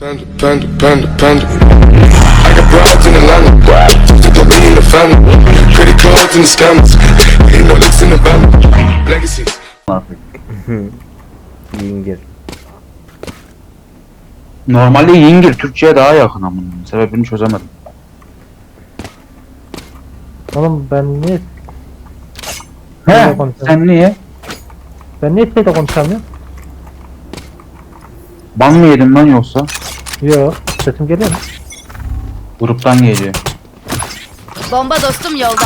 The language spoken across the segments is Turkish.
Panda, panda, panda, panda. I got broads in Atlanta. Just to be in the family. Credit cards and the scammers. Ain't no licks in the band. Legacies. Yingir. Normalde Yingir Türkçe'ye daha yakın ama sebebini çözemedim. Oğlum ben niye He, sen niye? ben niye şeyle konuşamıyorum? Ban mı yedin lan yoksa? Yok. Sesim geliyor mu? Gruptan geliyor. Bomba dostum yolda.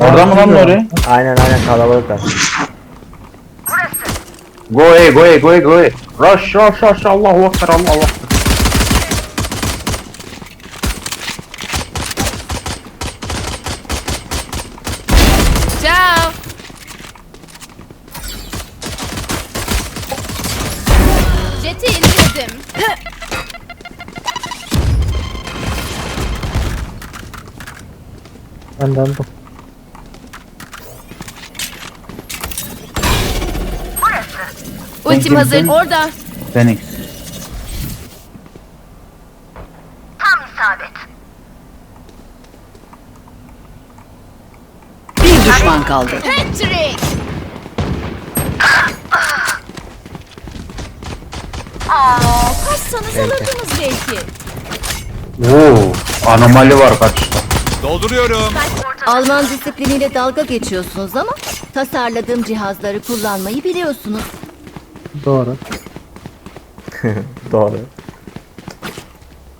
Orada mı lan oraya? Aynen aynen kalabalıklar. Go away, go away, go away, go away. Rush, rush, rush, Allahu Ekber, Allahu Ekber. Ben aldım. Ultim hazır. Orada. Phoenix. Bir düşman kaldı. Patrick. Aa, kaçsanız alırdınız belki. Oo, anomali var kaçta. Dolduruyorum. Alman disipliniyle dalga geçiyorsunuz ama tasarladığım cihazları kullanmayı biliyorsunuz. Doğru. Doğru.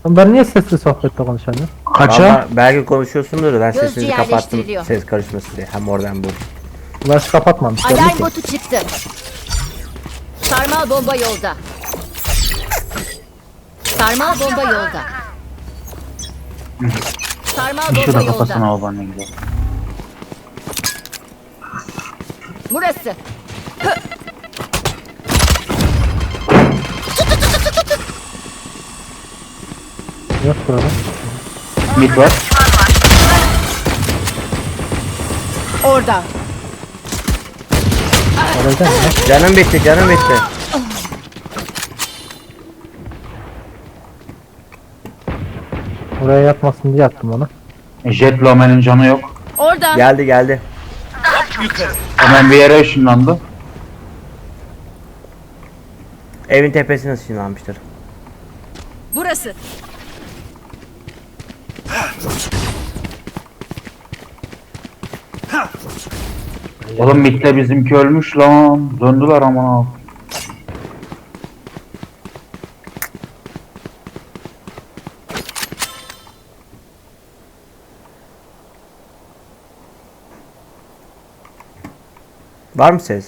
Ben niye sesli sohbette konuşamıyorum? Kaça? Belki konuşuyorsundur ben Gözcü sesini kapattım. Ses karışmasın diye. Hem oradan bu. Ulaş kapatmamış. Alarm ki. botu çıktı. Sarmal bomba yolda. Sarmal bomba yolda. Sarmal bomba Şurada kafasına yolda. al bana gidelim. Burası. Yok burada. Mid var. Orada. Orada mı? Canım bitti canım bitti. Oraya yatmasın diye attım onu. E, Jet Lomen'in canı yok. Orada. Geldi geldi. Hemen bir yere ışınlandı. Evin tepesine ışınlanmıştır. Burası. Oğlum midde bizimki ölmüş lan. Döndüler ama. Var mı ses?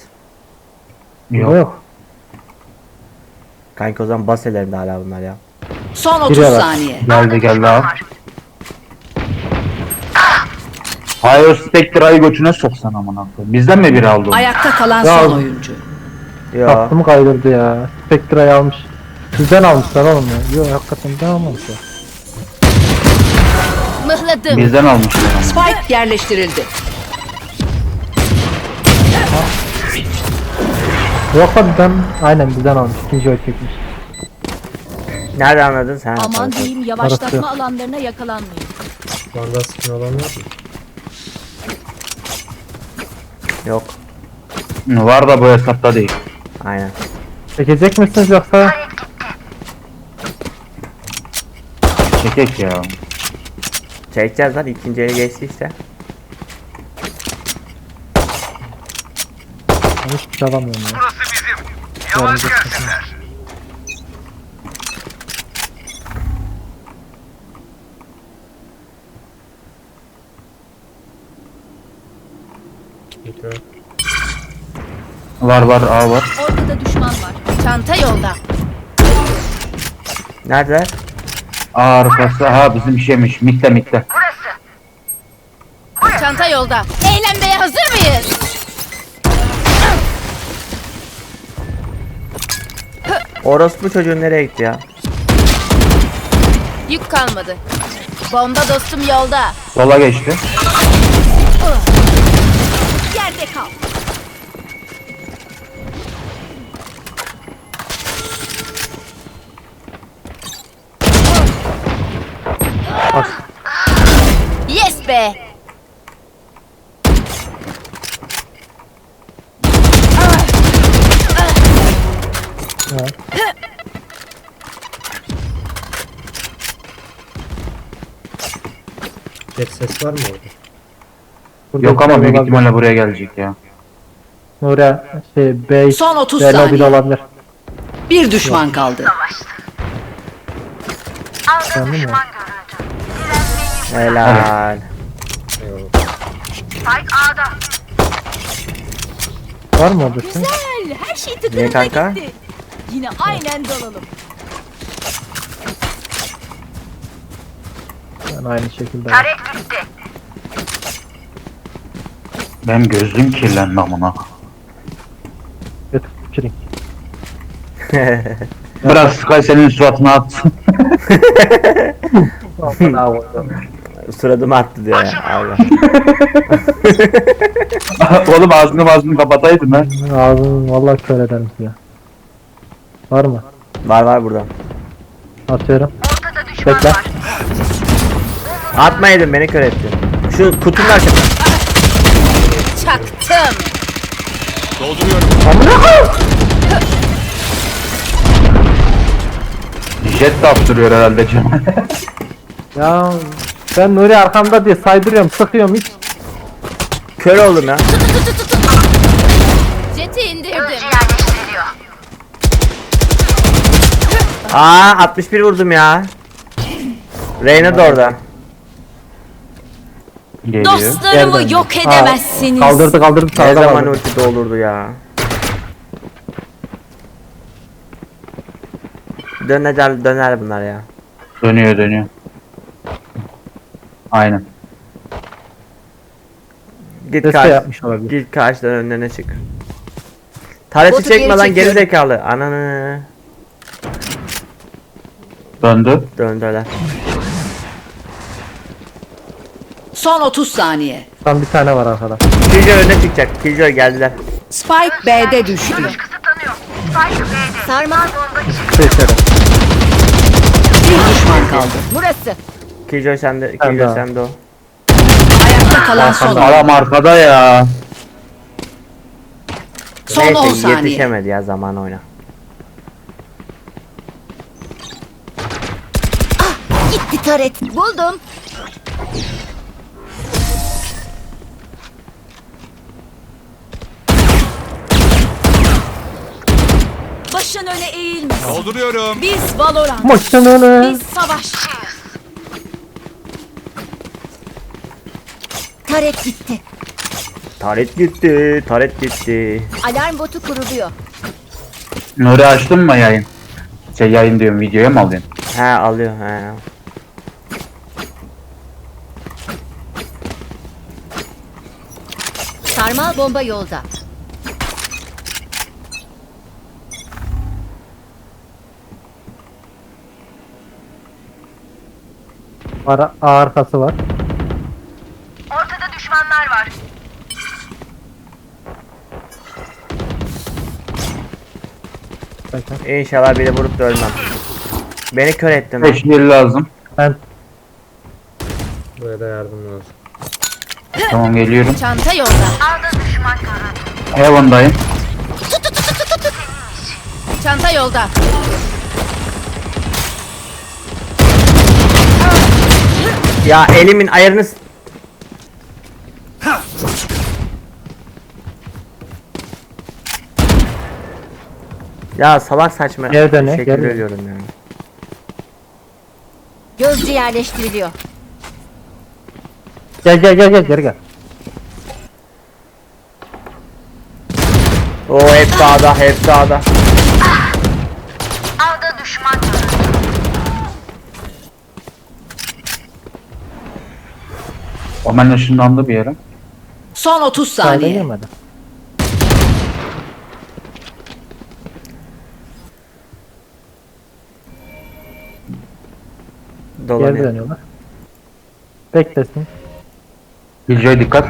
Yok. yok. Kanka o zaman bas ellerinde hala bunlar ya. Son 30 Giriyorlar. saniye. Geldi geldi abi. Hayır Spectre'ayı götüne soksan aman koyayım. Bizden mi biri aldı onu? Ayakta kalan Ya- son oyuncu. Ya Aklımı kaydırdı ya. Spectre'yi almış. Sizden almışlar oğlum ya. Yok hakikaten bizden almamışlar. Mıhladım. Bizden almışlar. Spike yerleştirildi. Yok da bizden aynen bizden almış. İkinci oy çekmiş. nerede anladın sen? Aman diyeyim Arası yavaşlatma yok. alanlarına yakalanmayın. Yok. Var da bu hesapta değil. Aynen. Çekecek misiniz yoksa? Çekek ya. Çekeceğiz lan ikinci ele geçti işte. Hiçbir şey alamıyorum ya. Yavaş gelsinler. Var var A var. Orada da düşman var. Çanta yolda. Neredeler? A arkası ha bizim şeymiş. Mitte mitte. Çanta yolda. Eğlenmeye hazır mıyız? Orospu çocuğun nereye gitti ya? Yük kalmadı. Bomba dostum yolda. Sola geçti. Yerde kal. Jet ses var mı orada? Burada Yok ama bir büyük ihtimalle buraya gelecek ya. Nuri şey B Son 30 B lobby'de saniye. olabilir. Bir düşman kaldı. Anladın mı? Helal. Var mı orada şey? Her şey tıkırında kanka? gitti. Yine aynen dalalım. Ben aynı şekilde. Benim gözlüğüm kirlendi amına. Götür Kirin. Biraz Sky senin suratına atsın. Suratıma attı diyor ya. Abi. Oğlum ağzını ağzını kapataydın lan. Ağzını vallahi kör ederim size. Var mı? Var var burada. Atıyorum. Bekle. Atmaydın beni kör ettin. Şu kutunun arkasında. Çaktım. Dolduruyorum. Jet de attırıyor herhalde Cemal. Ya ben Nuri arkamda diye saydırıyorum, sıkıyorum hiç. Kör oldum ya. Jeti indirdim. Aa 61 vurdum ya. Reyna da orada. Geliyor. Dostlarımı yok edemezsiniz. Kaldırdı kaldırdı Ne sağda zaman var. ulti doldurdu ya. Döner döner bunlar ya. Dönüyor dönüyor. Aynen. Git Deste karşı, olabilir. git karşıdan önlerine çık. Taresi Botu çekme geri lan geri çekiyorum. zekalı. Ananı. Döndü. Döndüler. Son 30 saniye. Tam bir tane var arkada. Killjoy önüne çıkacak. Killjoy geldiler. Spike B'de düştü. Sarmal Çıktı içeri. Bir düşman kaldı. burası. Killjoy sende. Killjoy de. sende o. Ayakta kalan son. Adam arkada ya. Son 10 Neyse saniye. yetişemedi ya zaman oyna. Gitti taret. Buldum. Başın öne eğilmesin. Dolduruyorum. Biz Valorant. Maşınını. Biz savaşçıyız. Taret gitti. Taret gitti. Taret gitti. Alarm botu kuruluyor. Nuri açtın mı yayın? Şey yayın diyorum videoya mı alıyorsun? He alıyor he. Sarmal bomba yolda. Var, A arkası var. Ortada düşmanlar var. Bekle. İnşallah biri vurup da ölmem. Beni kör ettin. lan. 5 yıl lazım. Ben Buraya da yardım lazım. Tamam geliyorum. Çanta yolda. Heaven'dayım. Çanta yolda. Ya elimin ayarını... s- Ya salak saçma. Geri dene, şekil geri dene. ölüyorum ya. Gözcü yerleştiriliyor. Gel gel gel gel geri gel. O hep sağda, hep sağda. A'da düşman görüldü. Omen ışınlandı bir yere. Son 30 Sağda saniye. girmedi. Geri Dolanıyor. dönüyorlar. Beklesin. Bilce'ye dikkat.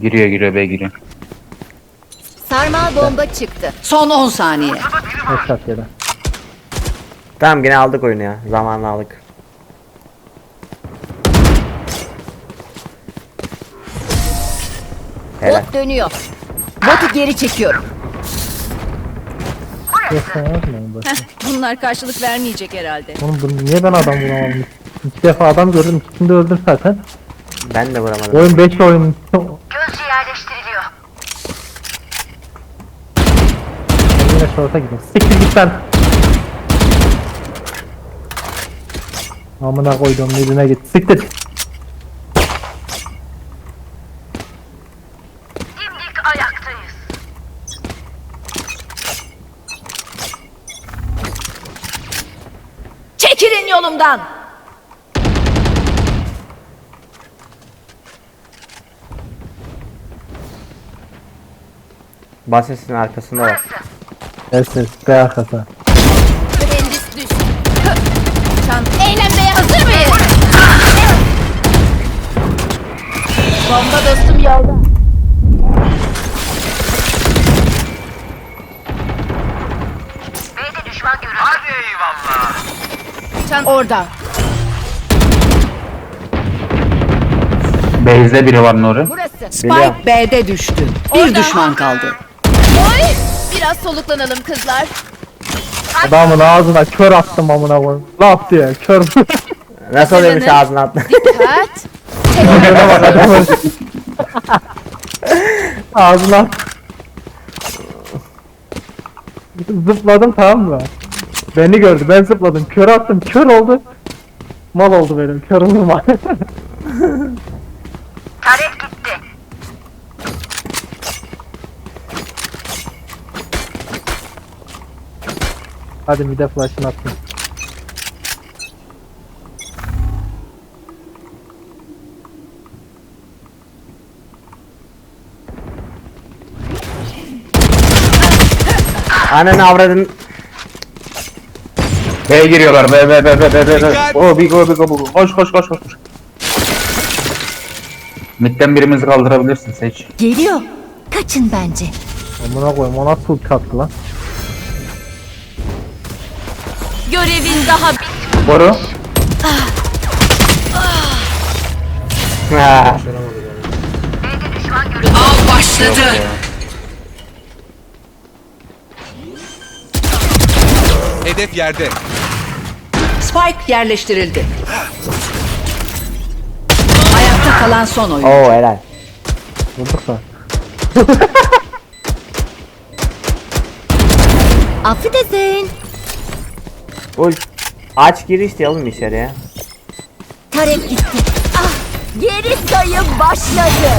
Giriyor giriyor be giriyor. Sarmal bomba çıktı. Son 10 saniye. Headshot yedi. Tamam yine aldık oyunu ya. Zamanla aldık. Helal. Bot dönüyor. Botu geri çekiyorum. Bunlar karşılık vermeyecek herhalde. Oğlum niye ben adam vuramadım? İki defa adam gördüm ikisini de öldür zaten. Ben de vuramadım. Oyun 5 oyun. Gözcü yerleştiriliyor. Yine şorta gideyim. Siktir git sen. Amına koydum birine git. Siktir. Dimdik ayaktayız. Çekilin yolumdan. Basesinin arkasında var. Ses B arkası. Mühendis düş. Çant eğlenmeye hazır mıyız? Bomba dostum yolda. B'de düşman görüldü. Hadi eyvallah. Çant orada. Beyze biri var Nuri. Burası. Spike B'de düştü. Bir Orada. düşman kaldı. Oy! Biraz soluklanalım kızlar. Adamın ağzına kör attım amına koyayım. Laf diye kör. Nasıl oluyormuş ağzına attı? Dikkat. ağzına. Zıpladım tamam mı? Beni gördü ben zıpladım kör attım kör oldu. Mal oldu benim körüm var. Taret gitti. Hadi bir de flash'ını attım. Ananı avradın. B giriyorlar. B B B B B B B. Dikkat! O bir go bir go bu. Koş koş koş koş. koş. Midden birimizi kaldırabilirsin seç. Geliyor. Kaçın bence. Amına koyayım ona full kattı lan. Daha Boru. Ha. Av başladı. Hedef yerde. Spike yerleştirildi. Ayakta kalan son oyun. Oo helal. Vurduk da. Affedersin. Ul. Aç gir işte oğlum içeriye. Tarek gitti. Ah, geri sayım başladı.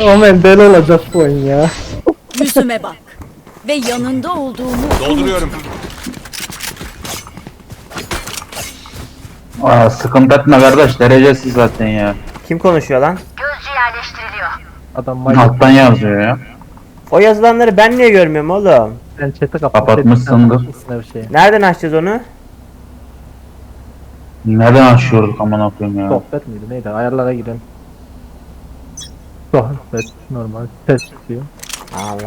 Alarm Omen deli olacak bu oyun ya. yüzüme bak. Ve yanında olduğumu Dolduruyorum. Aa, sıkıntı etme kardeş. Derecesiz zaten ya. Kim konuşuyor lan? Gözcü yerleştiriliyor. Adam manyak. Alttan yazıyor ya. O yazılanları ben niye görmüyorum oğlum? Ben chat'i kapat. Kapatmışsındır. Kapatmışsın şeyi. Nereden açacağız onu? Neden açıyorduk aman koyayım ya. Sohbet miydi neydi? Ayarlara girin. Sohbet normal. Ses çıkıyor. Allah.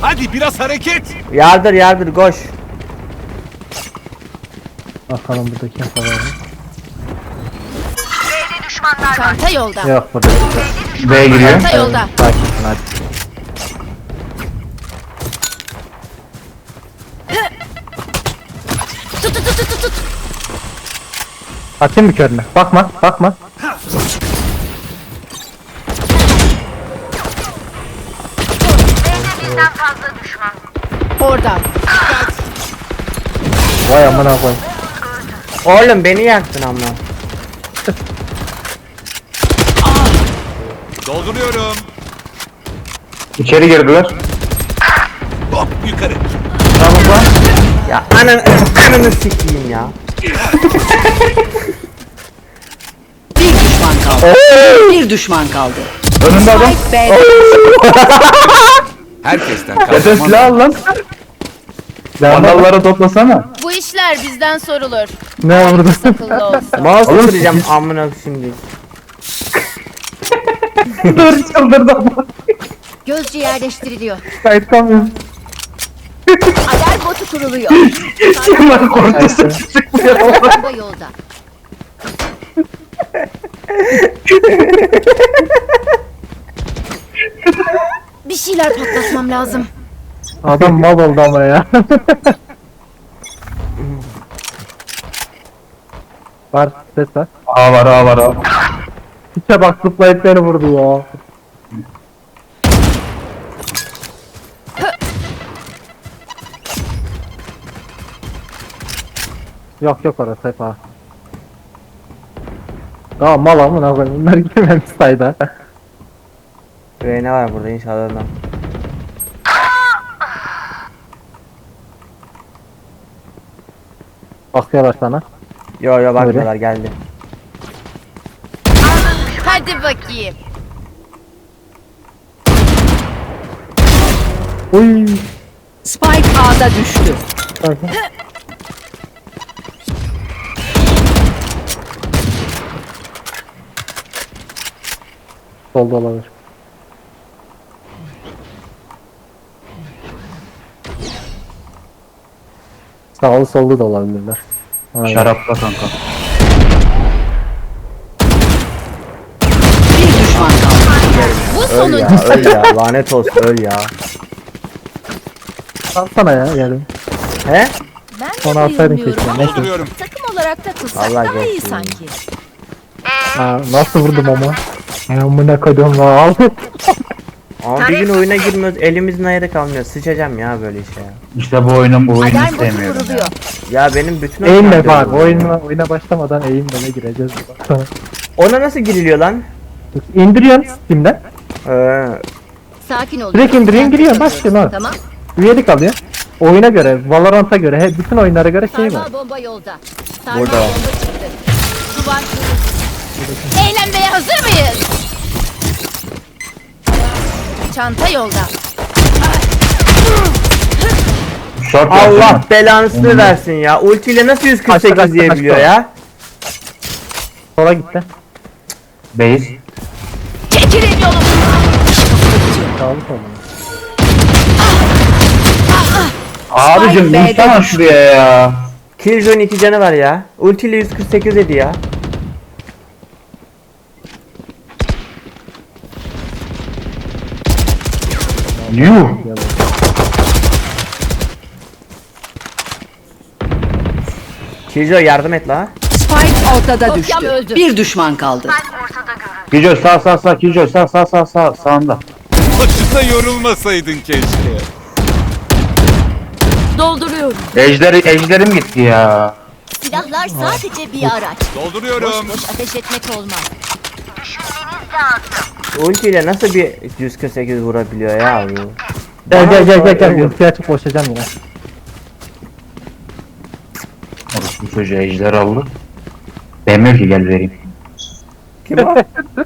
Hadi biraz hareket. Yardır yardır koş. Bakalım burada kim var. B'de düşmanlar var. çanta yolda. Yok burada. B giriyor. Çanta yolda. Sakinsin hadi. Tut. Atayım mı körüne? Bakma bakma. B'de birden fazla düşman. Orada. Vay amına koyayım. Oğlum beni yaktın ama. Dolduruyorum. İçeri girdiler. Ya ananı, ananı sikeyim ya. Bir düşman kaldı. Bir düşman kaldı. Önünde adam. Spike B'de Herkesten Zaten kahraman. silah al lan. Vandalları toplasana. Bu işler bizden sorulur. Ne burada? Akıllı olsun. Mouse Oğlum, siz- amına şimdi. Dur çıldırdı ama. gözcü yerleştiriliyor. Kayıt kalmıyor. Alarm botu kuruluyor. Kemal korkusu çıkmıyor. Bomba yolda. Bir şeyler patlatmam lazım. Adam mal oldu ama ya. var ses var. A var A var A. Hiçe bak zıplayıp beni vurdu ya. Yok yok orası hep ha. Aa mal amına koyayım bunlar girmemiş sayda. Reyna var burada inşallah lan. Bakıyorlar sana. Yo yo bakmıyorlar geldi. Hadi bakayım. Uy. Spike A'da düştü. Solda olabilir. Sağlı sollu da olabilirler. Aynen. Şarapla kanka. Bir düşman kaldı. Bu Öl sonuncu. ya öl ya lanet olsun öl ya. Alsana ya yarın. He? Ben de atsaydın bilmiyorum keşke. ama Neyse. Takım olarak da tutsak Vallahi daha iyi geçti. sanki. Ha, nasıl vurdum ama? Amına koydum la aldı. Ama bir gün oyuna girmiyoruz elimizin ayarı kalmıyor. Sıçacağım ya böyle işe ya. İşte bu oyunun bu oyunu Alarm botu ya. kuruluyor. Ya benim bütün Eğimle oyunlar bak böyle. oyuna, oyuna başlamadan eğimle gireceğiz. Sonra. Ona nasıl giriliyor lan? İndiriyorsun Steam'den. Ee, Sakin ol. Direkt indiriyorsun, Sen giriyorsun, tek başlıyorsun atıyorsun, ha. Tamam. Üyelik alıyor. Oyuna göre, Valorant'a göre, he, bütün oyunlara göre şey var. Sarmal bomba yolda. Sarmal Burada. bomba çıktı. Duvar kuruldu. Eğlenmeye hazır mıyız? Çanta yolda. Short Allah mi? belasını versin ya. Ultiyle nasıl 148 Kaçta, kaçta, diyebiliyor kaçta? ya? Sola gitti. Base. Çekilin yolum. Sağlı sollu. Abicim B'de insana şuraya ya. Killjoy'un 2 canı var ya. Ultiyle 148 dedi ya. Yuh. Killjoy yardım et la. Spike ortada düştü. öldü. Bir düşman kaldı. Kijoy sağ sağ sağ Kijoy sağ sağ sağ sağ sağında. Başında yorulmasaydın keşke. Dolduruyorum. Ejder, ejderim gitti ya. Silahlar sadece bir araç. Dolduruyorum. Boş boş ateş etmek olmaz. Düşünmeniz lazım. Ultiyle nasıl bir 148 vurabiliyor ya bu? Gel gel gel gel gel. Ultiyi açıp boşacağım yine. Orası bu çocuğu ejder aldı. Demiyor ki gel vereyim. Kim o?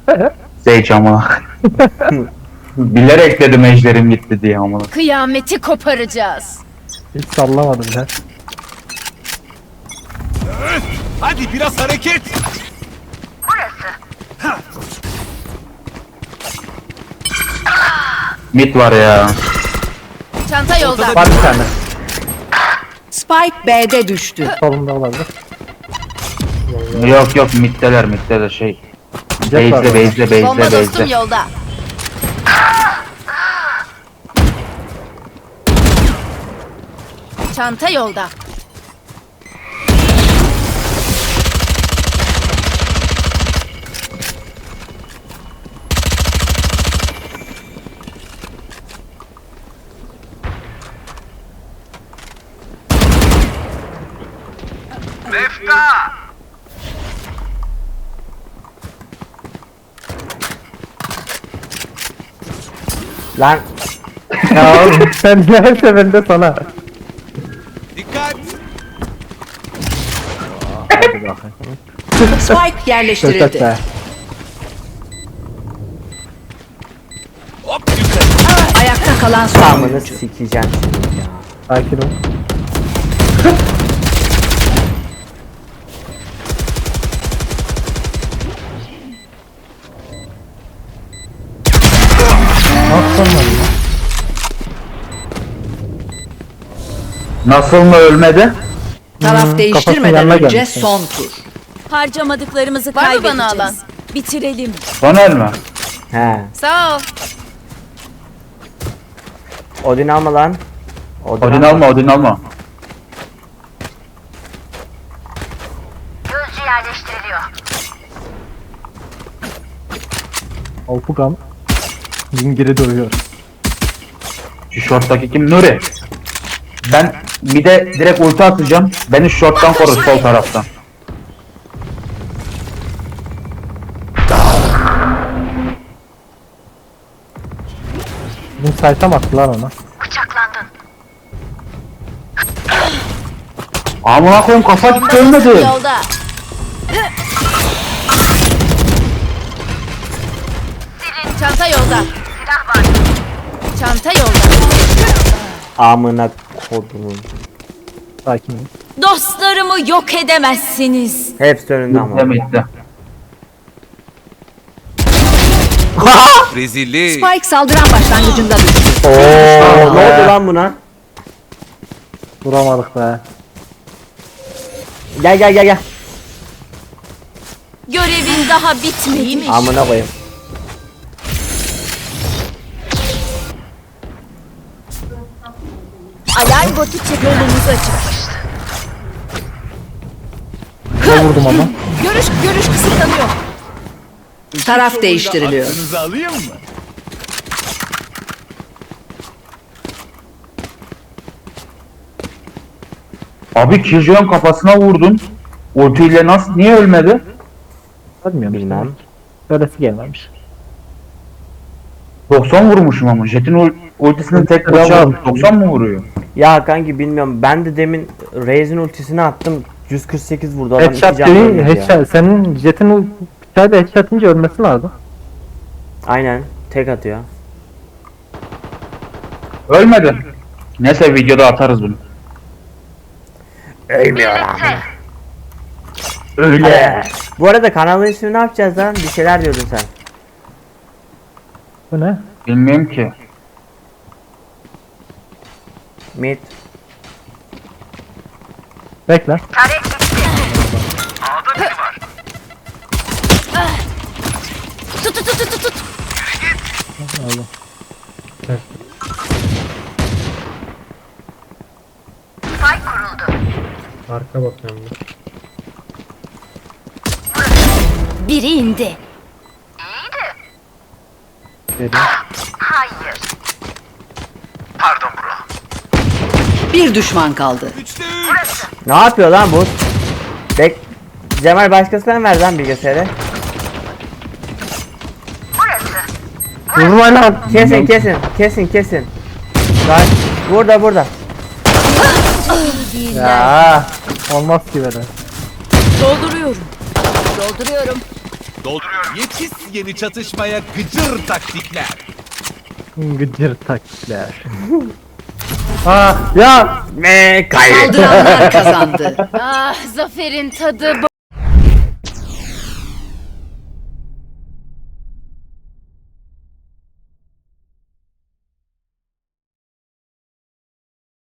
Sage amına. Bilerek dedim ejderim gitti diye amına. Kıyameti koparacağız. Hiç sallamadım ben. Hadi biraz hareket. Mid var ya. Çanta yolda. Var bir tane. Spike B'de düştü. Solumda olabilir. Yok yok middeler middeler şey. Jet var. Base'le base'le Bomba base'le dostum base'le. yolda. Çanta yolda. Lan Ya oğlum sen her seferinde sana. Dikkat. Spike yerleştirildi. Hop yukarı. Ayakta kalan son amını oyuncu. sikeceğim ya. Sakin ol. Nasıl mı ölmedi? Taraf Hmm, değiştirmeden yanına önce gelmiş. son tur. Harcamadıklarımızı Var mı kaybedeceğiz. bana alan? Bitirelim. Son ölme. He. Sağ ol. Odin alma lan. Odin alma Odin alma. Gözcü yerleştiriliyor. Alpukam. Zingiri dövüyor. Şu shorttaki kim? Nuri. Ben bir de direkt ulti atacağım. Beni shorttan koru sol taraftan. Bizim sayta mı attılar ona? Bıçaklandın. Amına koyayım kafa gitti ölmedi. Yolda. Çanta yolda. Silah var. Çanta yolda. Amına kodumun. Sakin ol. Dostlarımı yok edemezsiniz. Hepsi önünde ama. Demekti. Rezillik. Spike saldıran başlangıcında düştü. Oo, ne oldu lan buna? Vuramadık be. Gel gel gel gel. Görevin daha bitmedi. Amına koyayım. Alarm botu çıkarınızı açık. Ne vurdum ama? Görüş görüş kısıtlanıyor. Taraf değiştiriliyor. Aklınızı alayım mı? Abi Killjoy'un kafasına vurdun. Ultiyle nasıl niye ölmedi? Bilmiyorum. Bilmem. Öylesi gelmemiş. 90 vurmuşum ama. Jet'in ul- ultisini tek bıçağı 90 mı vuruyor? Ya kanki bilmiyorum. Ben de demin Raze'in ultisini attım. 148 vurdu adam. Headshot değil, headshot. Senin jetin bıçağı da headshot ince ölmesi lazım. Aynen. Tek atıyor. Ölmedi. Neyse videoda atarız bunu. Birlikte. Öyle. Bu arada kanalın ismini ne yapacağız lan? Bir şeyler diyordun sen. Bu ne? Bilmiyorum ki. Mid. Bekle. A'da biri var. Tut tut tut tut tut. Spike kuruldu. Arka bakıyorum bir. Biri indi. İyiydi. Geliyor. Hayır. Pardon bro. Bir düşman kaldı. Ne yapıyor lan bu? Bek Cemal başkasına ver lan bilgisayarı. Vurma lan. Kesin kesin. Kesin kesin. Lan burada burada. Ya. Olmaz ki böyle. Dolduruyorum. Dolduruyorum. Dolduruyorum. Yetiş yeni çatışmaya gıcır taktikler. Gıcır taktikler. ah ya. Ve kayıp. Saldıranlar kazandı. Ah zaferin tadı